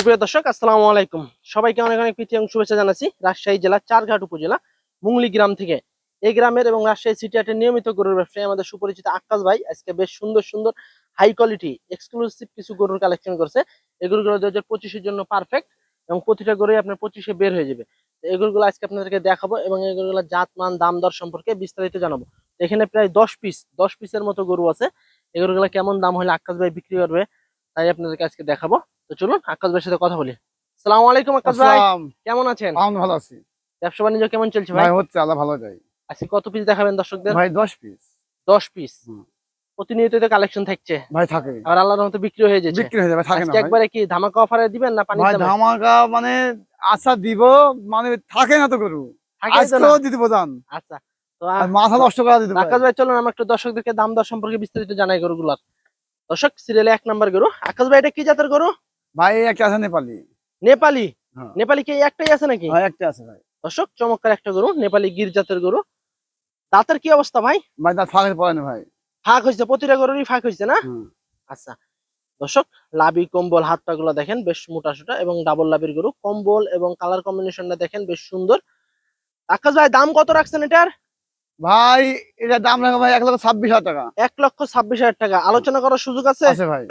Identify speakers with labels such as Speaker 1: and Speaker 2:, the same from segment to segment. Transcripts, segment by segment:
Speaker 1: সুপ্রিয় দর্শক, আসসালামু আলাইকুম। সবাইকে অনেক অনেক প্রীতি এবং শুভেচ্ছা জানাচ্ছি রাজশাহী জেলা চারঘাট উপজেলা, মুংলি গ্রাম থেকে। এই গ্রামের এবং রাজশাহী সিটি হাটের নিয়মিত গরুর ব্যবসায়ী আমাদের সুপরিচিত আকাশ ভাই আজকে বেশ সুন্দর সুন্দর হাই কোয়ালিটি এক্সক্লুসিভ কিছু গরুর কালেকশন করছে। এই গরুগুলো দু হাজার পঁচিশের জন্য পারফেক্ট এবং প্রতিটা গরুই আপনার পঁচিশে বের হয়ে যাবে। গরুগুলো আজকে আপনাদেরকে দেখাবো এবং এই গরুগুলোর জাত মান দাম দর সম্পর্কে বিস্তারিত জানাব। এখানে প্রায় দশ পিস দশ পিসের মতো গরু আছে। এই গরুগুলো কেমন দাম হলে আকাশ ভাই বিক্রি করবে, তাই আপনাদেরকে আজকে দেখাবো। তো চলুন আকাশ ভাইয়ের সাথে কথা বলি। সালাম আলাইকুম আকাশ ভাই। কেমন আছেন?
Speaker 2: আমি ভালো আছি।
Speaker 1: ব্যবসা বাণিজ্য কেমন চলছে ভাই?
Speaker 2: হচ্ছে আল্লাহ ভালো যায়
Speaker 1: আজকে কত পিস দেখাবেন দর্শকদের?
Speaker 2: ভাই দশ পিস
Speaker 1: দশ পিস প্রতিনিয়ত তো কালেকশন থাকছে।
Speaker 2: ভাই থাকে।
Speaker 1: আবার আল্লাহর মতো বিক্রি হয়ে যাচ্ছে।
Speaker 2: বিক্রি হয়ে যাবে থাকে না
Speaker 1: একবারে কি ধামাকা অফারে দিবেন না পানি
Speaker 2: ভাই ধামাকা মানে আশা দিব মানে থাকে না তো গরু। আজকেও দিতে প্রধান
Speaker 1: আচ্ছা। তো
Speaker 2: মাথা নষ্ট করা দিতে
Speaker 1: আকাশ ভাই চলুন আমরা একটু দর্শকদেরকে দাম দর সম্পর্কে বিস্তারিত জানাই গরুগুলার। দর্শক সিরিয়ালে এক নাম্বার গরু। আকাশ ভাই এটা কি জাতের গরু?
Speaker 2: ভাই একটা আছে নেপালি।
Speaker 1: নেপালি?
Speaker 2: হ্যাঁ।
Speaker 1: নেপালি কি একটাই আছে নাকি?
Speaker 2: ভাই একটা আছে ভাই।
Speaker 1: দর্শক চমৎকার একটা গরু নেপালি গির জাতের গরু। দাঁতের কি অবস্থা ভাই?
Speaker 2: ভাই তার ফাঁকে পড়ে না ভাই।
Speaker 1: ফাঁক হয়েছে প্রতিটা গরুরই ফাঁক হয়েছে না? আচ্ছা দর্শক লাবি কম্বল হাত পা গুলো দেখেন বেশ মোটা সোটা এবং ডাবল লাবির গরু। কম্বল এবং কালার কম্বিনেশনটা দেখেন বেশ সুন্দর। আকাশ ভাই দাম কত রাখছেন এটার?
Speaker 2: ভাই এটা দাম রাখা ভাই এক লক্ষ ছাব্বিশ হাজার টাকা।
Speaker 1: এক লক্ষ ছাব্বিশ হাজার টাকা। আলোচনা করার সুযোগ আছে?
Speaker 2: আছে ভাই।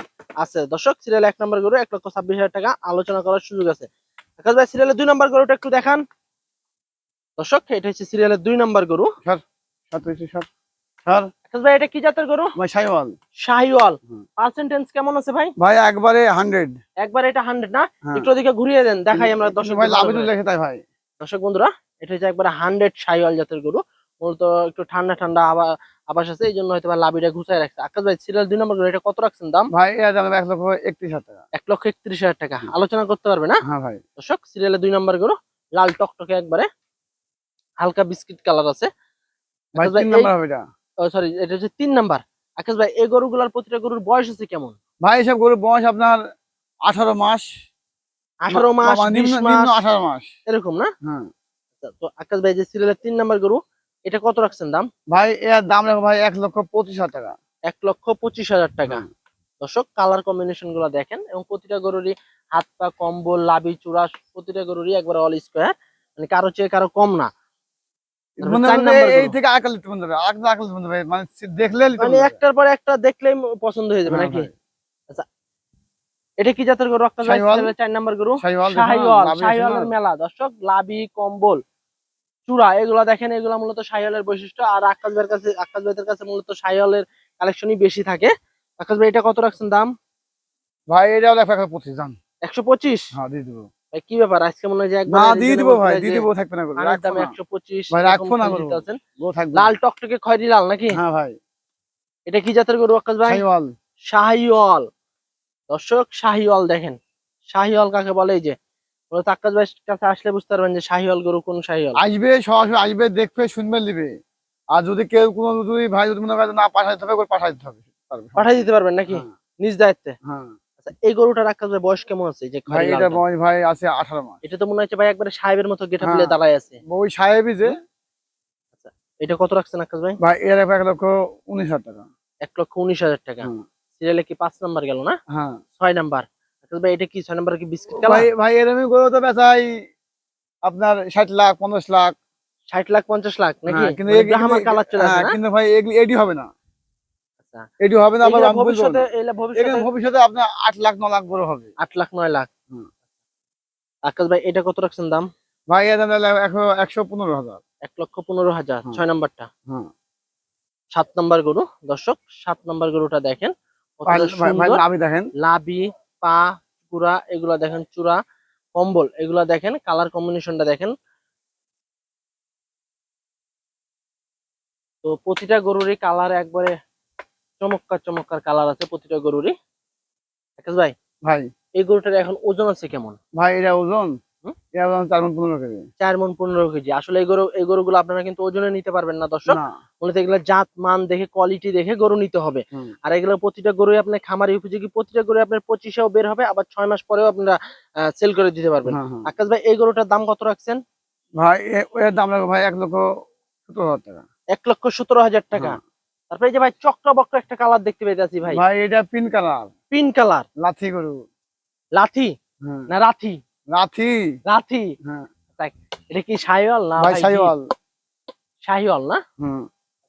Speaker 1: আছে। দর্শক সিরিয়াল এক নম্বর গরু এক লক্ষ ছাব্বিশ হাজার টাকা আলোচনা করার সুযোগ আছে। আকাশ ভাই সিরিয়ালের দুই নম্বর গরুটা একটু দেখান। দর্শক এটা হচ্ছে সিরিয়ালের দুই নম্বর গরু।
Speaker 2: সাত হয়েছে সাত স্যার।
Speaker 1: আকাশ ভাই এটা কি জাতের গরু?
Speaker 2: ভাই
Speaker 1: শাহিওয়াল। পার্সেন্টেজ কেমন আছে ভাই?
Speaker 2: ভাই একবারে হান্ড্রেড
Speaker 1: একবার এটা হান্ড্রেড না?
Speaker 2: হ্যাঁ।
Speaker 1: একটু ওদিকে ঘুরিয়ে দেন দেখাই আমরা দর্শক
Speaker 2: ভাই
Speaker 1: দর্শক বন্ধুরা এটা হচ্ছে একবার হান্ড্রেড শাহিওয়াল জাতের গরু। মূলত একটু ঠান্ডা ঠান্ডা আবাস আছে এই জন্য হয়তো লাভিটা ঘুষায় রাখছে। আকাশ ভাই সিরিয়াল দুই নম্বর এটা কত রাখছেন দাম?
Speaker 2: ভাই এক লক্ষ একত্রিশ হাজার টাকা।
Speaker 1: এক লক্ষ একত্রিশ হাজার টাকা। আলোচনা করতে পারবে না?
Speaker 2: হ্যাঁ ভাই।
Speaker 1: দর্শক সিরিয়ালে দুই নম্বর গরু লাল টকটকে একবারে হালকা বিস্কিট কালার আছে।
Speaker 2: ভাই তিন
Speaker 1: এই-
Speaker 2: নাম্বার হবে এটা।
Speaker 1: সরি এটা হচ্ছে তিন নাম্বার। আকাশ ভাই এই গরুগুলার প্রতিটা গরুর বয়স আছে কেমন?
Speaker 2: ভাই এসব গরু বয়স আপনার আঠারো মাস।
Speaker 1: আঠারো মাস
Speaker 2: আঠারো মাস।
Speaker 1: এরকম না?
Speaker 2: হ্যাঁ।
Speaker 1: তো আকাশ ভাই যে সিরিয়ালের তিন নাম্বার গরু এটা কত রাখছেন দাম?
Speaker 2: ভাই এর দাম রাখো ভাই এক লক্ষ পঁচিশ হাজার টাকা।
Speaker 1: এক লক্ষ পঁচিশ হাজার টাকা। দর্শক কালার কম্বিনেশনগুলো দেখেন এবং প্রতিটা গরুরই হাত পা কম্বল লাভি চূড়া প্রতিটা গরুরই একবার অল স্কোয়ার মানে কারও চেয়ে কারও কম না।
Speaker 2: মনে এই থেকে আকাল লিখতে হবে আকাল আকাল লিখতে হবে মানে দেখলে
Speaker 1: মানে একটার পর একটা দেখলেই পছন্দ হয়ে যাবে
Speaker 2: হ্যাঁ
Speaker 1: নাকি?
Speaker 2: ভাই।
Speaker 1: এটা কি জাতের গরু। সিরিয়ালের চার নাম্বার গরু?
Speaker 2: শাহিওয়াল
Speaker 1: শাহিওয়ালের মেলা। দর্শক লাভি কম্বল চূড়া এগুলা দেখেন এগুলা মূলত শাহিওয়ালের বৈশিষ্ট্য। আর আকাশ ভাইয়ের কাছে আকাশ ভাইদের কাছে মূলত শাহিওয়ালের কালেকশনই বেশি থাকে। আকাশ ভাই এটা কত রাখছেন দাম?
Speaker 2: ভাই এটাও লেখা একশো পঁচিশ দাম।
Speaker 1: একশো পঁচিশ?
Speaker 2: হ্যাঁ দিয়ে দিবো।
Speaker 1: ভাই কি ব্যাপার? আজকে মনে হয় যে একবার
Speaker 2: না দিয়ে দিবো ভাই দিয়ে দিবো থাকবে না রাখব
Speaker 1: একশো পঁচিশ
Speaker 2: ভাই, রাখব না থাকবে
Speaker 1: লাল টকটকে খয়রি লাল নাকি?
Speaker 2: হ্যাঁ ভাই।
Speaker 1: এটা কি জাতের গরু আকাশ ভাই?
Speaker 2: শাহিওয়াল।
Speaker 1: শাহিওয়াল। দর্শক শাহিওয়াল দেখেন। শাহিওয়াল কাকে বলে এই যে? আকাশ ভাই কাছে আসলে বুঝতে পারবেন যে শাহিওয়াল গরু কোন শাহিওয়াল।
Speaker 2: আসবে সরাসরি আসবে দেখবে শুনবে নিবে। আর যদি কেউ কোনো যদি ভাই যদি মনে করে না হবে পাঠাইতে হবে।
Speaker 1: পাঠাই দিতে পারবেন নাকি?
Speaker 2: হ্যাঁ,
Speaker 1: নিজ দায়িত্বে?
Speaker 2: হ্যাঁ।
Speaker 1: আচ্ছা এই গরুটার আকাশ ভাই বয়স কেমন আছে যে
Speaker 2: ভাই এটা বয়স ভাই আছে মাস।
Speaker 1: এটা তো মনে হচ্ছে ভাই একবারে সাহেবের মতো গেটা
Speaker 2: হ্যাঁ।
Speaker 1: ফেলে দাঁড়ায় আছে।
Speaker 2: ওই সাহেবই যে
Speaker 1: এটা কত রাখছেন আকাশ ভাই?
Speaker 2: ভাই এর এক লক্ষ উনিশ হাজার টাকা।
Speaker 1: এক লক্ষ উনিশ হাজার টাকা। সিরিয়ালে কি পাঁচ নাম্বার গেল না?
Speaker 2: হ্যাঁ।
Speaker 1: ছয় নাম্বার। ভাই এটা কি ছয় নাম্বার কি বিস্কিট
Speaker 2: ভাই ভাই এরমই গরু তো বেচাই আপনার ষাট লাখ পঞ্চাশ লাখ।
Speaker 1: ষাট লাখ পঞ্চাশ লাখ নাকি?
Speaker 2: হ্যাঁ, কিন্তু
Speaker 1: মানে
Speaker 2: এগুলি-
Speaker 1: ব্রাহ্মার কালার চলে আসে
Speaker 2: হ্যাঁ,
Speaker 1: না?
Speaker 2: কিন্তু ভাই এডি হবে না।
Speaker 1: আচ্ছা।
Speaker 2: এডি হবে না আবার আমি
Speaker 1: ভবিষ্যতে
Speaker 2: না।
Speaker 1: ভবিষ্যতে
Speaker 2: ভবিষ্যতে আপনার আট লাখ ন লাখ গরু হবে।
Speaker 1: আট লাখ নয় লাখ। আকাশ ভাই এটা কত রাখছেন দাম?
Speaker 2: ভাই এর দাম একশো পনেরো হাজার।
Speaker 1: এক লক্ষ পনেরো হাজার ছয় নাম্বারটা। সাত নাম্বার গরু দর্শক সাত নাম্বার গরুটা দেখেন।
Speaker 2: দেখেন।
Speaker 1: লাবি পা গুড়া এগুলা দেখেন চূড়া কম্বল এগুলা দেখেন কালার কম্বিনেশনটা দেখেন। তো প্রতিটা গরুরই কালার একবারে চমৎকার চমৎকার কালার আছে প্রতিটা গরুরই। ভাই
Speaker 2: ভাই।
Speaker 1: এই গরুটার এখন ওজন আছে কেমন?
Speaker 2: ভাই? এটা ওজন? চার মন পনেরো কেজি।
Speaker 1: চার মন পনেরো কেজি। আসলে এই গরু এই গরুগুলো আপনারা কিন্তু ওজনে নিতে পারবেন না দর্শক।
Speaker 2: না।
Speaker 1: মূলত এগুলো জাত মান দেখে কোয়ালিটি দেখে গরু নিতে হবে। আর এগুলো প্রতিটা গরুই আপনার খামারি উপযোগী প্রতিটা গরু আপনার পঁচিশেও বের হবে আবার ছয় মাস পরেও আপনারা সেল করে দিতে পারবেন।
Speaker 2: হ্যাঁ, হ্যাঁ।
Speaker 1: আকাশ ভাই এই গরুটার দাম কত রাখছেন?
Speaker 2: ভাই এর দাম লাগবে ভাই এক লক্ষ সত্তর হাজার টাকা।
Speaker 1: এক লক্ষ সতেরো হাজার টাকা।
Speaker 2: হ্যাঁ।
Speaker 1: তারপরে যে ভাই একটা কালার দেখতে পেয়েছি ভাই।
Speaker 2: ভাই এটা পিন কালার।
Speaker 1: Pin colour.
Speaker 2: লাথি গরু।
Speaker 1: লাথি? না রাথি?
Speaker 2: রাথি
Speaker 1: রাথি
Speaker 2: হ্যাঁ।
Speaker 1: এটা কি শাহিওয়াল না
Speaker 2: ভাই সাইওয়াল
Speaker 1: শাহিওয়াল। না?
Speaker 2: হুম।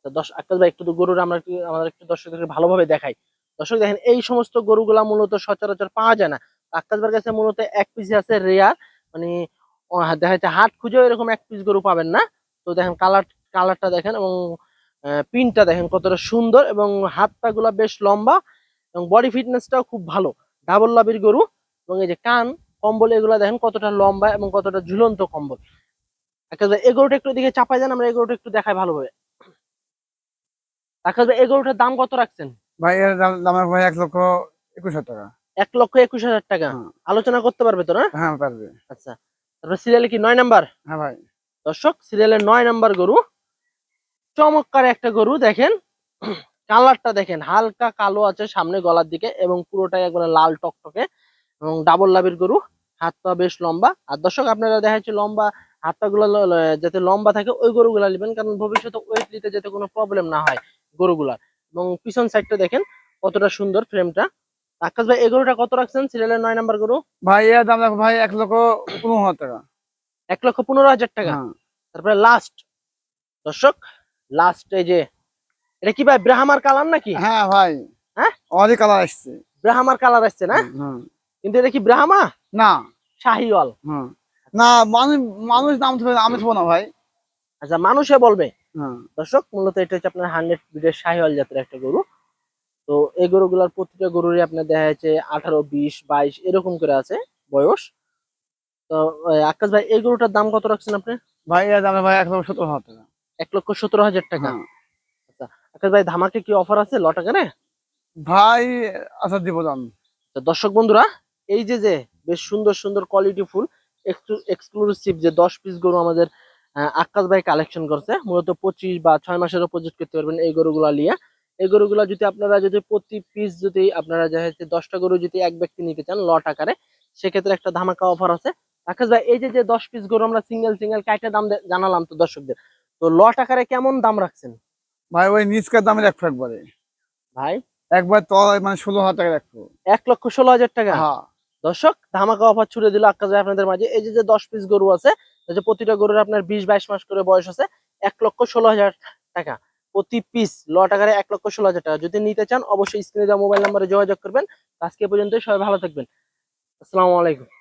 Speaker 1: তো দশ আকাশ ভাই একটু তো গরুর আমরা একটু আমাদের একটু দর্শকদেরকে ভালোভাবে দেখাই। দর্শক দেখেন এই সমস্ত গরুগুলা মূলত সচরাচর পাওয়া যায় না। আকাশ ভাইয়ের কাছে মূলত এক পিস আছে রেয়ার মানে দেখা যাচ্ছে হাট খুঁজেও এরকম এক পিস গরু পাবেন না। তো দেখেন কালার কালারটা দেখেন এবং পিনটা দেখেন কতটা সুন্দর এবং হাতটা গুলা বেশ লম্বা এবং বডি ফিটনেসটাও খুব ভালো। ডাবল লাভির গরু এবং এই যে কান কম্বল এগুলা দেখেন কতটা লম্বা এবং কতটা ঝুলন্ত কম্বল। আকাশ ভাই একটু দিকে চাপাই দেন আমরা এগোটা একটু দেখাই ভালোভাবে। আকাশ ভাই এগোটার দাম কত রাখছেন?
Speaker 2: ভাই এর দাম দাম ভাই এক লক্ষ একুশ হাজার টাকা।
Speaker 1: এক লক্ষ একুশ হাজার টাকা। আলোচনা করতে পারবে তো না?
Speaker 2: হ্যাঁ পারবে।
Speaker 1: আচ্ছা তারপর সিরিয়ালে কি নয় নাম্বার?
Speaker 2: হ্যাঁ ভাই।
Speaker 1: দর্শক সিরিয়ালের নয় নাম্বার গরু। চমৎকার একটা গরু দেখেন। কালারটা দেখেন হালকা কালো আছে সামনে গলার দিকে এবং পুরোটাই একবারে লাল টকটকে। এবং ডাবল লাভের গরু। হাত পা বেশ লম্বা। আর দর্শক আপনারা দেখা যাচ্ছে লম্বা হাতগুলো যাতে লম্বা থাকে ওই গরুগুলা নেবেন। কারণ ভবিষ্যতে ওয়েট নিতে যাতে কোনো প্রবলেম না হয় গরুগুলার। এবং পিছন সাইডটা দেখেন কতটা সুন্দর ফ্রেমটা আকাশ ভাই এই গরুটা কত রাখছেন? সিরিয়ালের নয় নাম্বার গরু।
Speaker 2: ভাই এর দাম রাখব ভাই এক লক্ষ পনেরো হাজার টাকা।
Speaker 1: এক লক্ষ পনেরো হাজার টাকা?
Speaker 2: হ্যাঁ।
Speaker 1: তারপরে লাস্ট দর্শক লাস্ট এই যে এটা কি ভাই ব্রাহ্মার কালার নাকি?
Speaker 2: হ্যাঁ ভাই।
Speaker 1: হ্যাঁ?
Speaker 2: অনেক কালার আসছে।
Speaker 1: ব্রাহ্মার কালার আসছে না?
Speaker 2: হুম।
Speaker 1: কিন্তু এটা কি ব্রাহ্মা
Speaker 2: না।
Speaker 1: শাহিওয়াল
Speaker 2: হুম। না মানুষ মানুষ নাম আমি থবো না ভাই।
Speaker 1: আচ্ছা মানুষে বলবে। দর্শক মূলত এটা হচ্ছে আপনার হান্ড্রেড বিডের শাহিওয়াল জাতের একটা গরু। তো এই গরুগুলার প্রতিটা গরুরই আপনার দেখা যাচ্ছে আঠারো বিশ বাইশ এরকম করে আছে বয়স। তো আকাশ ভাই এই গরুটার দাম কত রাখছেন আপনি?
Speaker 2: ভাই দাম ভাই এক লক্ষ সত্তর হাজার টাকা।
Speaker 1: এক লক্ষ সতেরো হাজার টাকা।
Speaker 2: হ্যাঁ।
Speaker 1: আকাশ ভাই ধামাকে কি অফার আছে লটাকারে?
Speaker 2: ভাই আচ্ছা দিব দাম।
Speaker 1: দর্শক বন্ধুরা এই যে যে বেশ সুন্দর সুন্দর কোয়ালিটি ফুল এক্সক্লুসিভ যে দশ পিস গরু আমাদের আকাশ ভাই কালেকশন করছে মূলত পঁচিশ বা ছয় মাসেরও প্রজেক্ট করতে পারবেন এই গরুগুলা নিয়ে এই গরুগুলা যদি আপনারা যদি প্রতি পিস যদি আপনারা যে হচ্ছে দশটা গরু যদি এক ব্যক্তি নিতে চান লট আকারে সেক্ষেত্রে একটা ধামাকা অফার আছে। আকাশ ভাই এই যে যে দশ পিস গরু আমরা সিঙ্গেল সিঙ্গেল কাইটা দাম জানালাম তো দর্শকদের তো লট আকারে কেমন দাম রাখছেন?
Speaker 2: ভাই ওই নিচকার দামে রাখব একবারে।
Speaker 1: ভাই?
Speaker 2: একবার তো মানে ষোলো হাজার টাকা রাখব।
Speaker 1: এক লক্ষ ষোলো হাজার টাকা?
Speaker 2: হ্যাঁ।
Speaker 1: দর্শক, ধামাকা অফার ছুড়ে দিল আকাশ আপনাদের মাঝে। এই যে দশ পিস গরু আছে প্রতিটা গরুর আপনার বিশ, বাইশ মাস করে বয়স আছে, এক লক্ষ ষোলো হাজার টাকা। প্রতি পিস ল টাকার এক লক্ষ ষোলো হাজার টাকা। যদি নিতে চান, অবশ্যই স্ক্রিনে দেওয়া মোবাইল নাম্বারে যোগাযোগ করবেন। আজকে পর্যন্ত সবাই ভালো থাকবেন। আসসালামু আলাইকুম।